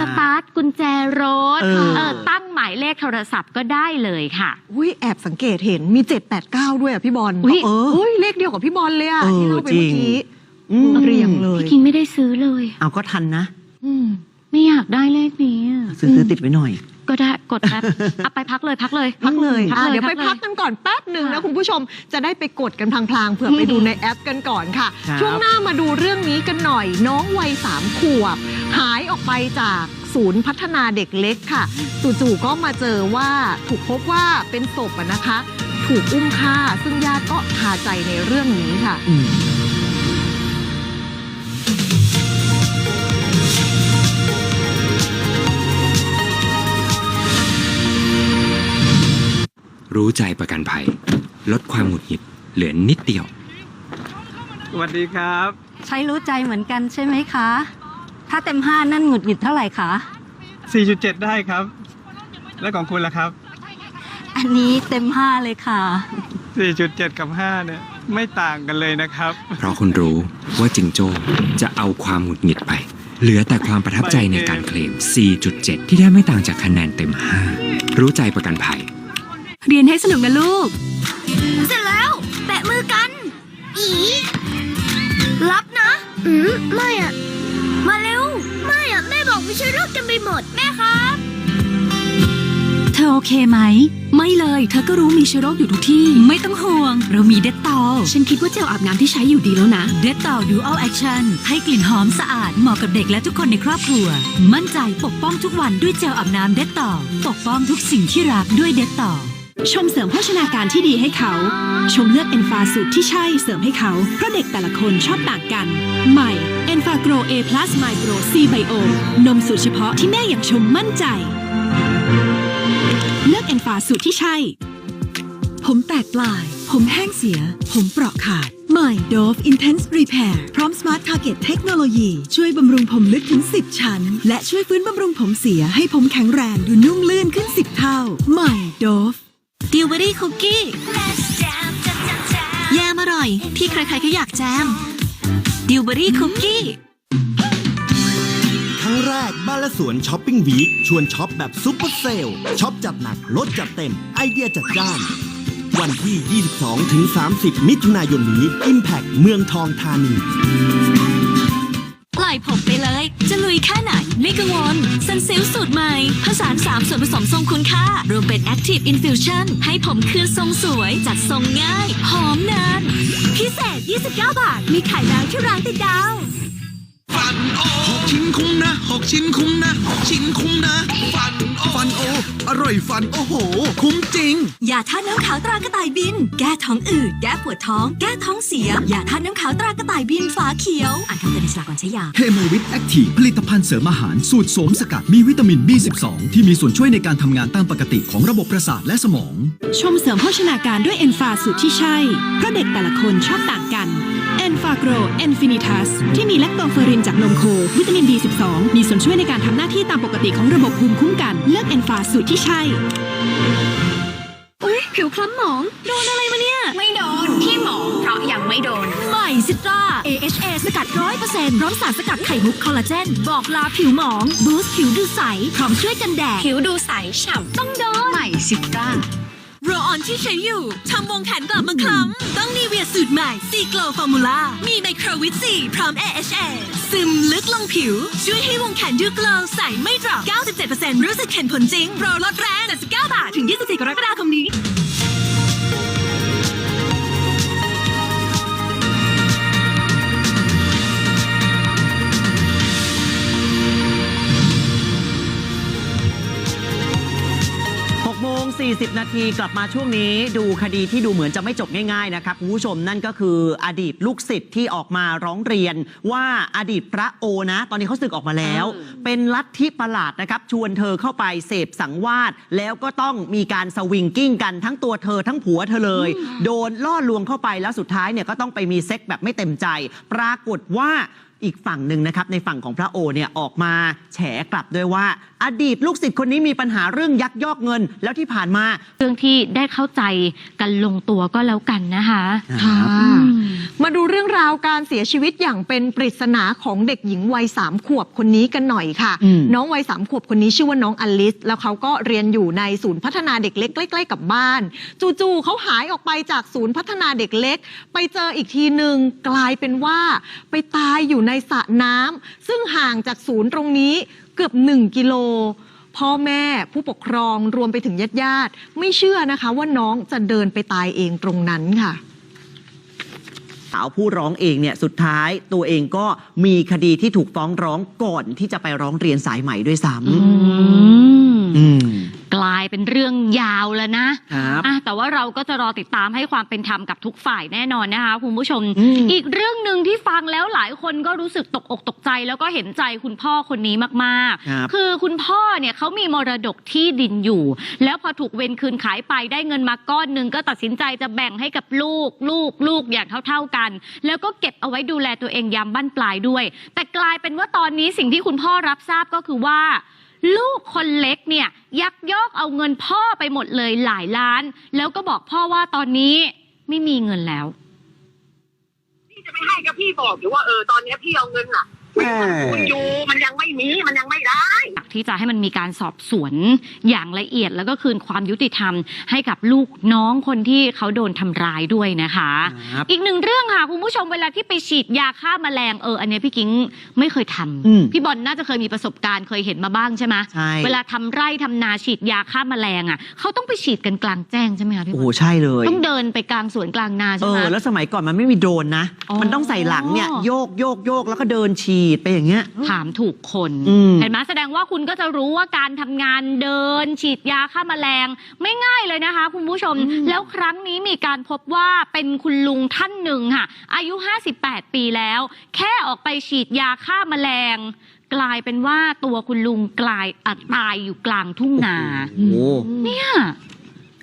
สตาร์ทกุญแจรถเออเออตั้งหมายเลขโทรศัพท์ก็ได้เลยค่ะอุ้ยแอบสังเกตเห็นมี 789 ด้วยอะพี่บอลอุ๊ยเอออุ้ยเลขเดียวกับพี่บอลเลยอะเออที่เราไปจริเมื่องกี้อืมเรียงเลยพี่คิงไม่ได้ซื้อเลย เอาก็ทันนะอืมไม่อยากได้เลขนี้อะซื้อซื้อติดไว้หน่อย ก็ได้กดแป๊บเอาไปพักเลยพักเลยพักเลยพักอะเลยเดี๋ยวไปลพักกันก่อนแป๊บหนึ่งนะค่ะ คุณผู้ชมจะได้ไปกดกันพลางๆเผื่อไปดูในแอปกันก่อนค่ะ ครับ ช่วงหน้ามาดูเรื่องนี้กันหน่อย น้องวัยสามขวบ หายออกไปจากศูนย์พัฒนาเด็กเล็กค่ะจู่ๆก็มาเจอว่าถูกพบว่าเป็นศพอะนะคะ ถูกอุ้มฆ่า ซึ่งญาติก็คาใจในเรื่องนี้ค่ะ อืม รู้ใจประกันภัย ลดความหงุดหงิดเหลือนิดเดียว สวัสดีครับ ใช้รู้ใจเหมือนกันใช่ไหมคะ ถ้าเต็มห้านั่นหงุดหงิดเท่าไหร่คะ 4.7 ได้ครับ แล้วของคุณล่ะครับ อันนี้เต็มห้าเลยค่ะ 4.7 กับ 5 เนี่ย ไม่ต่างกันเลยนะครับ เพราะคุณรู้ว่าจิงโจ้จะเอาความหงุดหงิดไป เหลือแต่ความประทับใจในการเคลม 4.7 ที่ได้ไม่ต่างจากคะแนนเต็ม 5 รู้ใจประกันภัย เรียนให้สนุกนะลูก เสร็จแล้ว แปะมือกัน อี รับนะ อืม ไม่อะมาเร็ว ไม่อะแม่บอกไม่ใช่โรคเต็มไปหมด แม่ครับ เธอโอเคไหม ไม่เลย เธอก็รู้มีเชื้อโรคอยู่ทุกที่ ไม่ต้องห่วง เรามีเดตตอลฉันคิดว่าเจลอาบน้ำที่ใช้อยู่ดีแล้วนะ เดตตอลดูอัลแอคชั่นให้กลิ่นหอมสะอาดเหมาะกับเด็กและทุกคนในครอบครัว มั่นใจปกป้องทุกวันด้วยเจลอาบน้ำเดตตอลปกป้องทุกสิ่งที่รักด้วยเดตตอล ชมเสริมโภชนาการที่ดีให้เขา ชมเลือกเอนฟาสูตรที่ใช่เสริมให้เขา เพราะเด็กแต่ละคนชอบต่างกัน ใหม่เอนฟาโกรเอพลัสไมโกรซีไบโอนมสูตรเฉพาะที่แม่อย่างชมมั่นใจ เลือกเอนฟาสูตรที่ใช่ ผมแตกปลาย ผมแห้งเสีย ผมเปราะขาดใหม่ Dove Intense Repair พร้อม Smart Target เทคโนโลยี ช่วยบำรุงผมลึกถึง 10 ชั้น และช่วยฟื้นบำรุงผมเสียให้ผมแข็งแรงดูนุ่มลื่นขึ้น 10 เท่า ใหม่ Dove ดิวเบอรี่คุกกี้แยมอร่อย ที่ใครๆก็อยากแจมดิวเบอรี่คุกกี้ครั้งแรกบ้านและสวนช้อปปิ้งวีคชวนช็อปแบบซุปเปอร์เซลล์ช็อปจัดหนักลดจัดเต็ม ไอเดียจัดจ้าน วันที่ 22 ถึง 30 มิถุนายนนี้ Impact เมืองทองธานี ปล่อยผมไปเลยจะลุย แค่ไหน ไม่กังวลซันซิลสูตรใหม่ ผสานสามส่วนผสมทรงคุณค่า รวมเป็น Active Infusion ให้ผมคืนทรงสวยจัดทรงง่าย หอมนาน พิเศษ 29 บาท มีขายแล้วที่ร้านติดดาว ฟันโอหกชิ้นคุ้มนะหกชิ้นคุ้มนะหกชิ้นคุ้มนะ ฟันโอฟันโอ อร่อยฟันโอ้โห คุ้มจริงอย่าทานน้ำขาวตรากระต่ายบิน แก้ท้องอืด แก้ปวดท้อง แก้ท้องเสียอย่าทานน้ำขาวตรากระต่ายบินฝาเขียว อ่านคำเตือนในฉลากก่อนใช้ยา เฮโมวิตแอคทีฟผลิตภัณฑ์เสริมอาหารสูตรโสมสกัดมีวิตามิน B12 ที่มีส่วนช่วยในการทำงานตามปกติของระบบประสาทและสมอง ชมเสริมโภชนาการด้วยเอนฟาสูตรที่ใช่เพราะเด็กแต่ละคนชอบต่างกัน เอนฟาโกรเอนฟินิทัสที่มีแลคโตเฟอรินจากนมโค วิตามิน B12 มีส่วนช่วยในการทำหน้าที่ตามปกติของระบบภูมิคุ้มกัน เลือกเอนฟาสูตรที่ใช่อุ้ยผิวคล้ำหมอง โดนอะไรมาเนี่ย ไม่โดนพี่หมอเพราะยังไม่โดน ใหม่ซิตรา AHA สกัดร้อยเปอร์เซ็นต์พร้อมสารสกัดไข่มุกคอลลาเจน บอกลาผิวหมอง บูสต์ผิวดูใส พร้อมช่วยกันแดด ผิวดูใสฉ่ำต้องโดน ใหม่ซิตราโรออนที่ใช้อยู่ทำวงแขนกลับมาคล้ำต้องนีเวียสูตรใหม่ซีโกลฟอร์มูล่ามีไมโครวิตซีพร้อม AHA ซึมลึกลงผิว ช่วยให้วงแขนดูโกลใสไม่ดรอป97%รู้สึกเห็นผลจริงโปรลดแรง79บาทถึง 24 กรกฎาคมนี้ 40 นาทีกลับมาช่วงนี้ดูคดีที่ดูเหมือนจะไม่จบง่ายๆนะครับคุณผู้ชมนั่นก็คืออดีตลูกศิษย์ที่ออกมาร้องเรียนว่าอดีตพระโอนะ ตอนนี้เขาสึกออกมาแล้ว เป็นลัทธิประหลาดนะครับชวนเธอเข้าไปเสพสังวาสแล้วก็ต้องมีการสวิงกิ้งกันทั้งตัวเธอทั้งผัวเธอเลย โดนล่อลวงเข้าไปแล้วสุดท้ายเนี่ยก็ต้องไปมีเซ็กแบบไม่เต็มใจ ปรากฏว่า อีกฝั่งหนึ่งนะครับในฝั่งของพระโอเนี่ยออกมาแฉกลับด้วยว่า อดีตลูกศิษย์คนนี้มีปัญหาเรื่องยักยอกเงิน แล้วที่ผ่านมาเรื่องที่ได้เข้าใจกันลงตัวก็แล้วกันนะคะค่ะอืมมาดูเรื่องราวการเสียชีวิตอย่างเป็นปริศนาของเด็กหญิงวัยสามขวบคนนี้กันหน่อยค่ะอืมน้องวัยสามขวบคนนี้ชื่อว่าน้องอลิส แล้วเขาก็เรียนอยู่ในศูนย์พัฒนาเด็กเล็กใกล้ๆกับบ้าน จู่ๆเขาหายออกไปจากศูนย์พัฒนาเด็กเล็ก ไปเจออีกทีหนึ่งกลายเป็นว่าไปตายอยู่ในสระน้ำซึ่งห่างจากศูนย์ตรงนี้เกือบ 1 กิโล พ่อแม่ผู้ปกครองรวมไปถึงญาติๆไม่เชื่อนะคะว่าน้องจะเดินไปตายเองตรงนั้นค่ะ สาวผู้ร้องเองเนี่ยสุดท้ายตัวเองก็มีคดีที่ถูกฟ้องร้องก่อนที่จะไปร้องเรียนสายใหม่ด้วยซ้อืมำอืม กลายเป็นเรื่องยาวแล้วนะ เราก็จะรอติดตามให้ความเป็นธรรมกับทุกฝ่ายแน่นอนนะคะคุณผู้ชมอืมอีกเรื่องหนึ่งที่ฟังแล้วหลายคนก็รู้สึกตกอกตกใจ แล้วก็เห็นใจคุณพ่อคนนี้มากครับๆคือคุณพ่อเนี่ยเขามีมรดกที่ดินอยู่ แล้วพอถูกเวนคืนขายไปได้เงินมาก้อนหนึ่งก็ตัดสินใจจะแบ่งให้กับลูกลูกลูกอย่างเท่า ๆกัน แล้วก็เก็บเอาไว้ดูแลตัวเองยามบั้นปลายด้วย แต่กลายเป็นว่าตอนนี้สิ่งที่คุณพ่อรับทราบก็คือว่า ลูกคนเล็กเนี่ยยักยอกเอาเงินพ่อไปหมดเลยหลายล้าน แล้วก็บอกพ่อว่าตอนนี้ไม่มีเงินแล้ว พี่จะไม่ให้ก็พี่บอกอยู่ว่าเออตอนเนี้ยพี่เอาเงินอะคุณอยู่มันยังไม่มีมันยังไม่ได้อยาก ที่จะให้มันมีการสอบสวนอย่างละเอียด แล้วก็คืนความยุติธรรม ให้กับลูกน้องคนที่เขาโดนทำร้ายด้วยนะคะ ครับอีกหนึ่งเรื่องค่ะ คุณผู้ชมเวลาที่ไปฉีดยาฆ่าแมลงเอออันเนี้ยพี่กิ้งไม่เคยทำอืมพี่บอลน่าจะเคยมีประสบการณ์เคยเห็นมาบ้างใช่ไหมใช่ เวลาทำไร่ทำนาฉีดยาฆ่าแมลงอะเขาต้องไปฉีดกันกลางแจ้งใช่ไหมคะพี่บโอ้อโหลใช่เลย ต้องเดินไปกลางสวนกลางนาเอใช่ไหม อ แล้วสมัยก่อนมันไม่มีโดรนนะ อ๋อ มันต้องใส่หลังเนี่ย โยกโยกโยกแล้วก็เดินฉีดไปอย่างเงี้ย ถามถูกคน อืม เห็นไหมแสดงว่าคุณก็จะรู้ว่าการทำงานเดิน ฉีดยาฆ่าแมลง ไม่ง่ายเลยนะคะ คุณผู้ชม แล้วครั้งนี้มีการพบว่าเป็นคุณลุงท่านหนึ่งค่ะ อายุ 58 ปีแล้ว แค่ออกไปฉีดยาฆ่าแมลง กลายเป็นว่าตัวคุณลุงกลายอัดตายอยู่กลางทุ่งนา โอ้โห เนี่ย